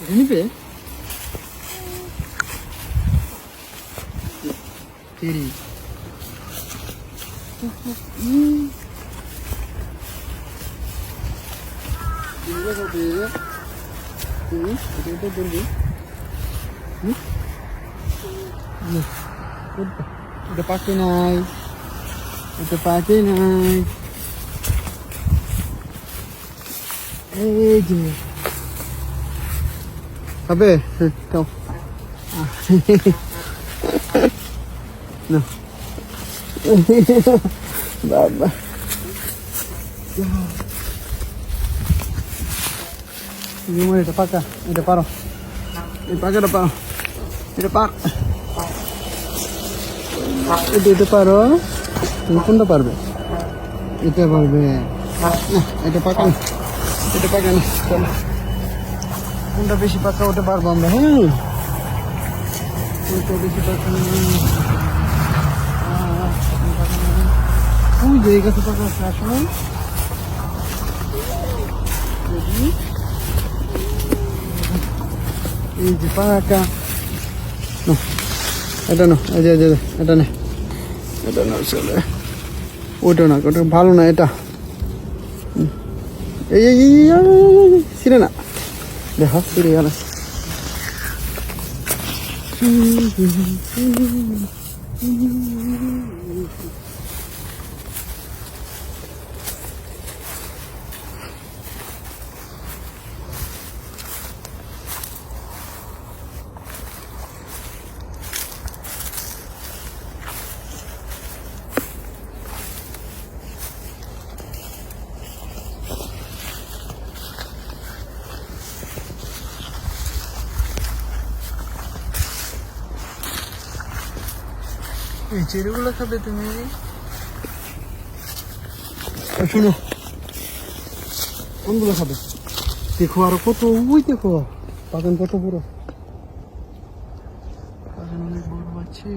Vini vê. Tiri. Hum. Beleza, beleza. Hum, eu tenho que entender. Hum? Hum. Udah pakai naik. Udah pakai naik. Eh, gini. Kabe, ikaw. Ah. no. Baba. Sige mo, ito pa ka. Ito paro. ini pa ka, paro. Ito pa. ini ito paro. ini punta Nah, ini pa ka. Ito pa ka. Ito. কোনটা বেশি পাকা ওটা পারব আমরা হ্যাঁ বেশি পাকা ওই যে এই পাকা এই যে পাকা এটা না এই যে এটা নে এটা না চলে ওটা না ওটা ভালো না এটা। এই ছিঁড়ে না দেখো ছিঁড়ে গেল এই চেরিগুলো খাবে তুমি? শুনো। কোনগুলো খাবে? দেখো আর কত ওই দেখো। বাগান কত বড়। বাগান অনেক বড় আছে।